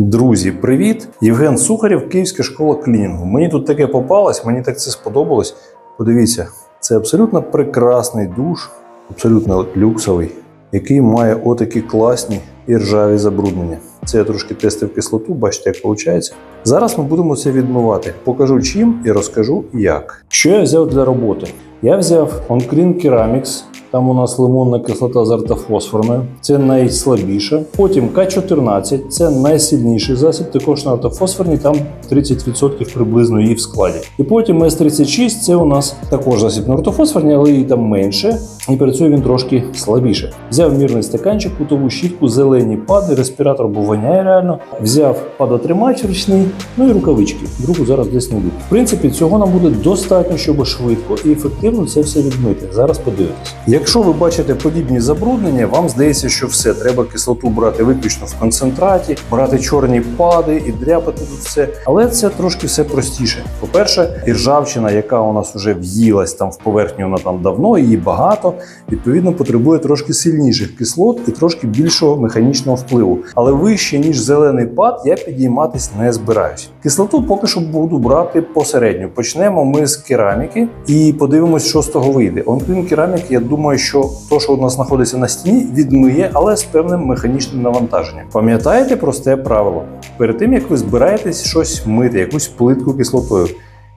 Друзі, привіт! Євген Сухарєв, Київська школа клінінгу. Мені тут таке попалось, мені так це сподобалось. Подивіться, це абсолютно прекрасний душ, абсолютно люксовий, який має отакі класні і ржаві забруднення. Це я трошки тестив кислоту, бачите, як виходить. Зараз ми будемо це відмивати. Покажу чим і розкажу як. Що я взяв для роботи? Я взяв OnClean Ceramics, там у нас лимонна кислота з ортофосфорною, це найслабіша. Потім К14, це найсильніший засіб, також на ортофосфорній, там 30% приблизно її в складі. І потім С36, це у нас також засіб на ортофосфорній, але її там менше, і працює він трошки слабіше. Взяв мірний стаканчик, кутову щітку, зелені пади, респіратор, бо воняє реально. Взяв падотримач ручний, ну і рукавички. Другу зараз десь не йду. В принципі, цього нам буде достатньо, щоб швидко і ефективно це все відмити. Зараз подивитесь. Якщо ви бачите подібні забруднення, вам здається, що все треба кислоту брати виключно в концентраті, брати чорні пади і дряпати тут все. Але це трошки все простіше. По-перше, іржавчина, яка у нас вже в'їлась там в поверхню, вона там давно, її багато. Відповідно, потребує трошки сильніших кислот і трошки більшого механічного впливу. Але вище ніж зелений пад, я підійматись не збираюсь. Кислоту поки що буду брати посередньо. Почнемо ми з кераміки і подивимось, що з того вийде. Онклін керамік, я думаю, що то, що у нас знаходиться на стіні, відмиє, але з певним механічним навантаженням. Пам'ятаєте просте правило: перед тим як ви збираєтесь щось мити, якусь плитку кислотою,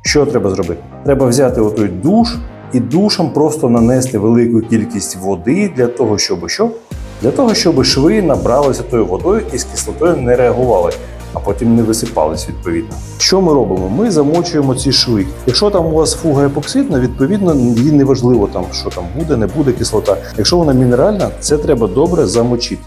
що треба зробити? Треба взяти отой душ і душем просто нанести велику кількість води для того, щоб що? Для того, щоб шви набралися тою водою і з кислотою не реагували, а потім не висипались відповідно. Що ми робимо? Ми замочуємо ці шви. Якщо там у вас фуга епоксидна, відповідно їй не важливо там, що там буде, не буде кислота. Якщо вона мінеральна, це треба добре замочити.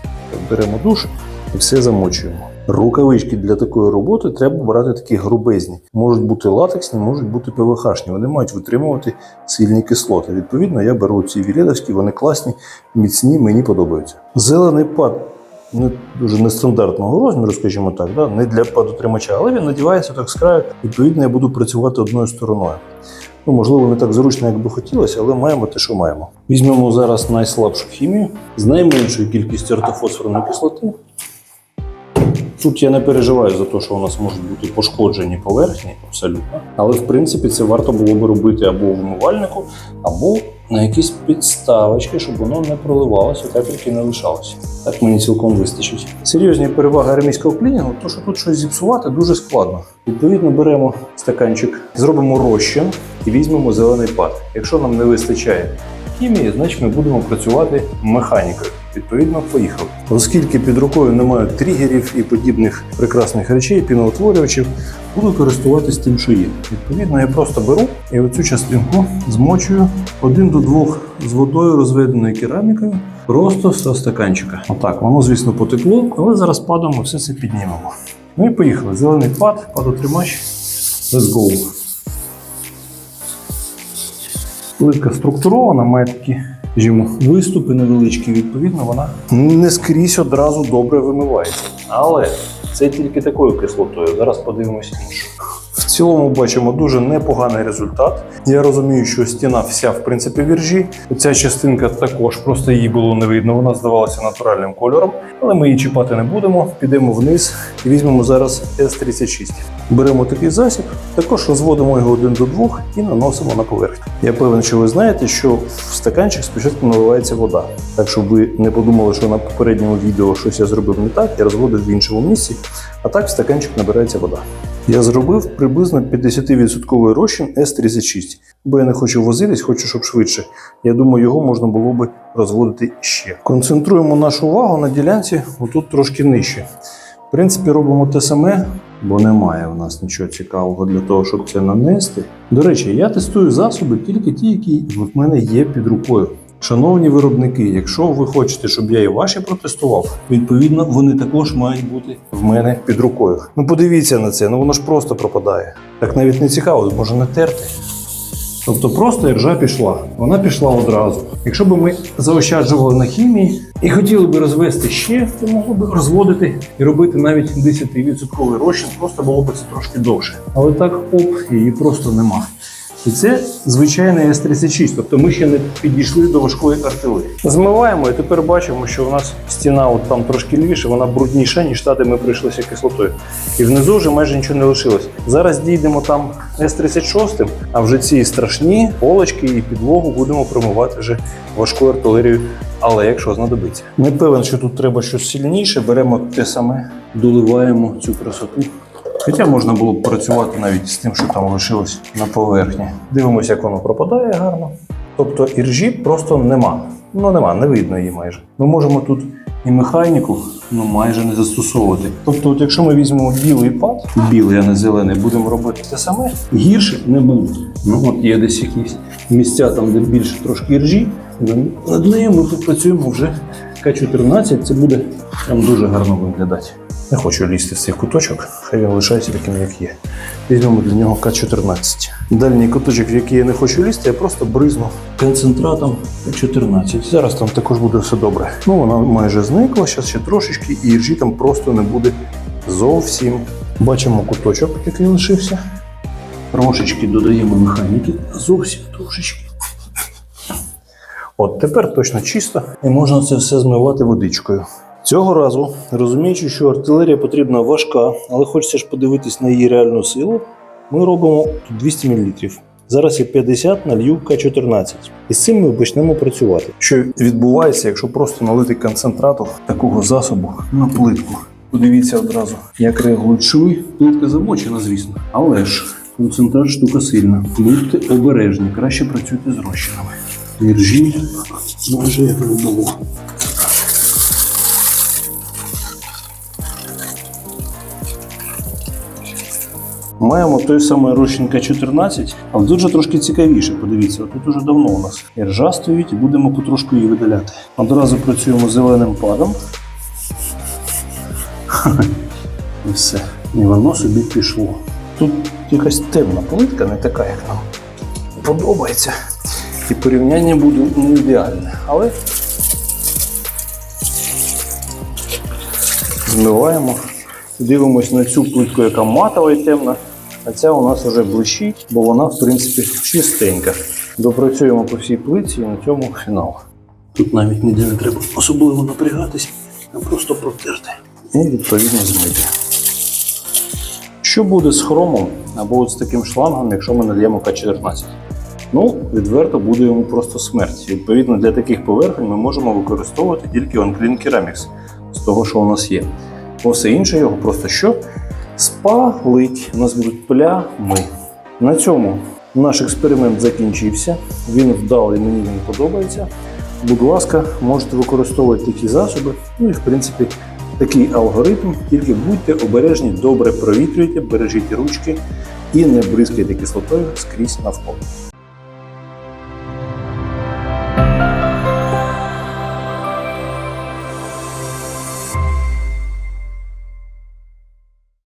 Беремо душ і все замочуємо. Рукавички для такої роботи треба брати такі грубезні. Можуть бути латексні, можуть бути ПВХшні. Вони мають витримувати сильні кислоти. Відповідно, я беру ці вілєдовські, вони класні, міцні, мені подобаються. Зелений пад не дуже нестандартного розміру, скажімо так, да? не для падотримача, але він надівається так з краю. Відповідно, я буду працювати одною стороною. Ну, можливо, не так зручно, як би хотілося, але маємо те, що маємо. Візьмемо зараз найслабшу хімію з найменшою кількістю ортофосфорної кислоти. Тут я не переживаю за те, що у нас можуть бути пошкоджені поверхні, абсолютно. Але в принципі це варто було би робити або в умивальнику, або на якісь підставочки, щоб воно не проливалося, капельки не лишалося. Так мені цілком вистачить. Серйозні переваги армійського клінінгу, то що тут щось зіпсувати дуже складно. Відповідно, беремо стаканчик, зробимо розчин і візьмемо зелений пад. Якщо нам не вистачає хімії, значить ми будемо працювати механікою. Відповідно, поїхали. Оскільки під рукою немає тригерів і подібних прекрасних речей, піноутворювачів, буду користуватись тим, що є. Відповідно, я просто беру і оцю частинку змочую один до двох з водою розведеною керамікою, просто з стаканчика. Отак, воно, звісно, потекло, але зараз падом ми все це піднімемо. Ну і поїхали. Зелений пад, падотримач. Let's go. Плитка структурована, має такі скажімо, виступи невеличкі, відповідно, вона не скрізь одразу добре вимивається. Але це тільки такою кислотою. Зараз подивимося іншу. В цілому бачимо дуже непоганий результат. Я розумію, що стіна вся в принципі віржі. Ця частинка також просто її було не видно. Вона здавалася натуральним кольором, але ми її чіпати не будемо. Підемо вниз і візьмемо зараз С36. Беремо такий засіб, також розводимо його один до двох і наносимо на поверхню. Я певен, що ви знаєте, що в стаканчик спочатку наливається вода. Так, щоб ви не подумали, що на попередньому відео щось я зробив не так, я розводив в іншому місці, а так в стаканчик набирається вода. Я зробив приблизно 50% розчин С36, бо я не хочу возитись, хочу, щоб швидше. Я думаю, його можна було би розводити ще. Концентруємо нашу увагу на ділянці отут трошки нижче. В принципі, робимо те саме, бо немає в нас нічого цікавого для того, щоб це нанести. До речі, я тестую засоби тільки ті, які в мене є під рукою. Шановні виробники, якщо ви хочете, щоб я і ваші протестував, відповідно вони також мають бути в мене під рукою. Ну подивіться на це, ну воно ж просто пропадає. Так навіть не цікаво, може натерти. Тобто просто іржа пішла. Вона пішла одразу. Якщо б ми заощаджували на хімії і хотіли б розвести ще, то могли б розводити і робити навіть 10% розчин, просто було б це трошки довше. Але так, оп, її просто нема. І це звичайний С-36, тобто ми ще не підійшли до важкої артилерії. Змиваємо і тепер бачимо, що у нас стіна от там трошки лівіше, вона брудніша, ніж та, де ми прийшлися кислотою. І внизу вже майже нічого не лишилось. Зараз дійдемо там С-36, а вже ці страшні полочки і підлогу будемо промивати вже важкою артилерією. Але якщо знадобиться. Не певен, що тут треба щось сильніше, беремо те саме, доливаємо цю красоту. Хоча можна було б працювати навіть з тим, що там лишилось на поверхні. Дивимося, як воно пропадає гарно. Тобто іржі просто нема. Ну нема, не видно її майже. Ми можемо тут і механіку ну, майже не застосовувати. Тобто, от якщо ми візьмемо білий пад, білий, а не зелений, будемо робити те саме, гірше не буде. Ну от є десь якісь місця, там, де більше трошки іржі. Над- Над нею ми попрацюємо вже К-14, це буде прям дуже гарно виглядати. Не хочу лізти в цей куточок, хай він лишається таким, як є. Візьмемо для нього К-14. Дальній куточок, в який я не хочу лізти, я просто бризну концентратом К-14. Зараз там також буде все добре. Ну, вона майже зникла, зараз ще трошечки, і іржі там просто не буде зовсім. Бачимо куточок, який лишився. Трошечки додаємо механіки. Зовсім трошечки. От тепер точно чисто і можна це все змивати водичкою. Цього разу, розуміючи, що артилерія потрібна важка, але хочеться ж подивитись на її реальну силу, ми робимо 200 мл. Зараз я 50 налью К14. І з цим ми почнемо працювати. Що відбувається, якщо просто налити концентрату такого засобу на плитку? Подивіться одразу, як реагують шви. Плитка замочена, звісно, але ж концентрат штука сильна. Будьте обережні, краще працюйте з розчинами. Іржі майже як не було. Маємо той самий розчин К14, але тут же трошки цікавіше. Подивіться, тут уже давно у нас іржа стоїть і будемо потрошку її видаляти. Одразу працюємо зеленим падом. І все. І воно собі пішло. Тут якась темна плитка, не така, як нам подобається. І порівняння буде не ідеальне. Але змиваємо. Дивимось на цю плитку, яка матова і темна. А ця у нас вже блищить, бо вона, в принципі, чистенька. Допрацюємо по всій плитці і на цьому фінал. Тут навіть ніде не треба особливо напрягатись, а просто протерти. І відповідно змити. Що буде з хромом або от з таким шлангом, якщо ми нальємо К14? Ну, відверто буде йому просто смерть. Відповідно, для таких поверхень ми можемо використовувати тільки OnClean Ceramics з того, що у нас є. Бо все інше його просто що? Спалить. У нас будуть плями. На цьому наш експеримент закінчився. Він вдалий, мені він подобається. Будь ласка, можете використовувати такі засоби. Ну і в принципі такий алгоритм. Тільки будьте обережні, добре провітрюйте, бережіть ручки і не бризкайте кислотою скрізь навколо.